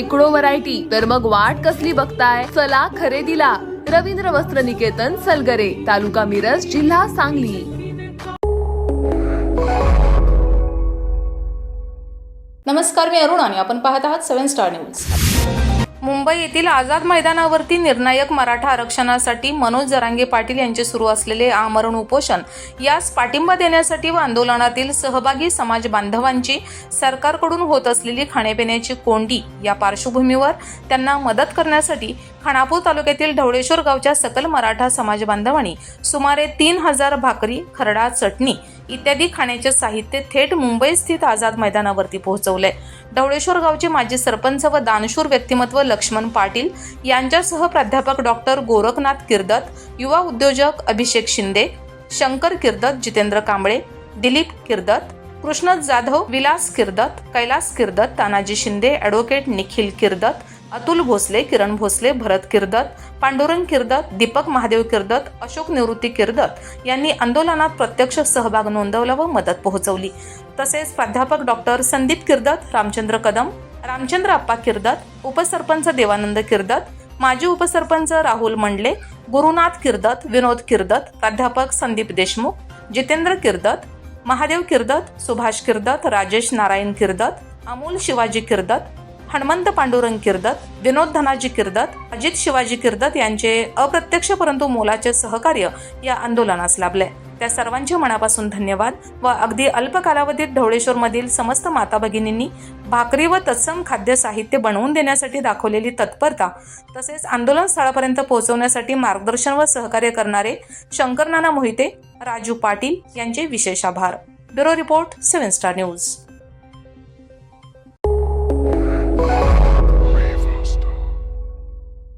शेकडो व्हरायटी. तर मग वाट कसली बघताय? चला खरेदीला. रवींद्र वस्त्र निकेतन सलगरे. तालुका मिरज जिल्हा सांगली. नमस्कार मी अरुण आणि आपण पाहत आहात सेव्हन स्टार न्यूज मुंबई येथील आझाद मैदानावरती निर्णायक मराठा आरक्षणासाठी मनोज जरांगे पाटील यांचे सुरू असलेले आमरण उपोषण यास पाठिंबा देण्यासाठी व आंदोलनातील सहभागी समाज बांधवांची सरकारकडून होत असलेली खाण्यापिण्याची कोंडी या पार्श्वभूमीवर त्यांना मदत करण्यासाठी खानापूर तालुक्यातील ढवळेश्वर गावच्या सकल मराठा समाज बांधवांनी सुमारे तीन हजार भाकरी खरडा चटणी इत्यादी खाण्याचे साहित्य थेट मुंबई स्थित आझाद मैदानावरती पोहोचवले. ढवळेश्वर गावचे माजी सरपंच व दानशूर व्यक्तिमत्व लक्ष्मण पाटील यांच्यासह प्राध्यापक डॉक्टर गोरखनाथ किर्दत युवा उद्योजक अभिषेक शिंदे शंकर किर्दत जितेंद्र कांबळे दिलीप किर्दत कृष्ण जाधव विलास किर्दत कैलास किर्दत तानाजी शिंदे ॲडव्होकेट निखिल किर्दत अतुल भोसले किरण भोसले भरत किर्दत पांडुरंग किर्दत दीपक महादेव किर्दत अशोक निवृत्ती किर्दत यांनी आंदोलनात प्रत्यक्ष सहभाग नोंदवला व मदत पोहोचवली. तसेच प्राध्यापक डॉक्टर संदीप किर्दत रामचंद्र कदम रामचंद्र अप्पा किर्दत उपसरपंच देवानंद किर्दत माजी उपसरपंच राहुल मंडले गुरुनाथ किर्दत विनोद किर्दत प्राध्यापक संदीप देशमुख जितेंद्र किर्दत महादेव किर्दत सुभाष किर्दत राजेश नारायण किर्दत अमोल शिवाजी किर्दत हनुमंत पांडुरंग किर्दत विनोद धनाजी किर्दत अजित शिवाजी किर्दत यांचे अप्रत्यक्ष परंतु मोलाचे सहकार्य या आंदोलनास लाभले. त्या सर्वांचे मनापासून धन्यवाद व अगदी अल्प कालावधीत ढवळेश्वरमधील समस्त माता भगिनींनी भाकरी व तत्सम खाद्य साहित्य बनवून देण्यासाठी दाखवलेली तत्परता तसेच आंदोलन स्थळापर्यंत पोहोचवण्यासाठी मार्गदर्शन व सहकार्य करणारे शंकर नाना मोहिते राजू पाटील यांचे विशेष आभार. Bureau report seven star news.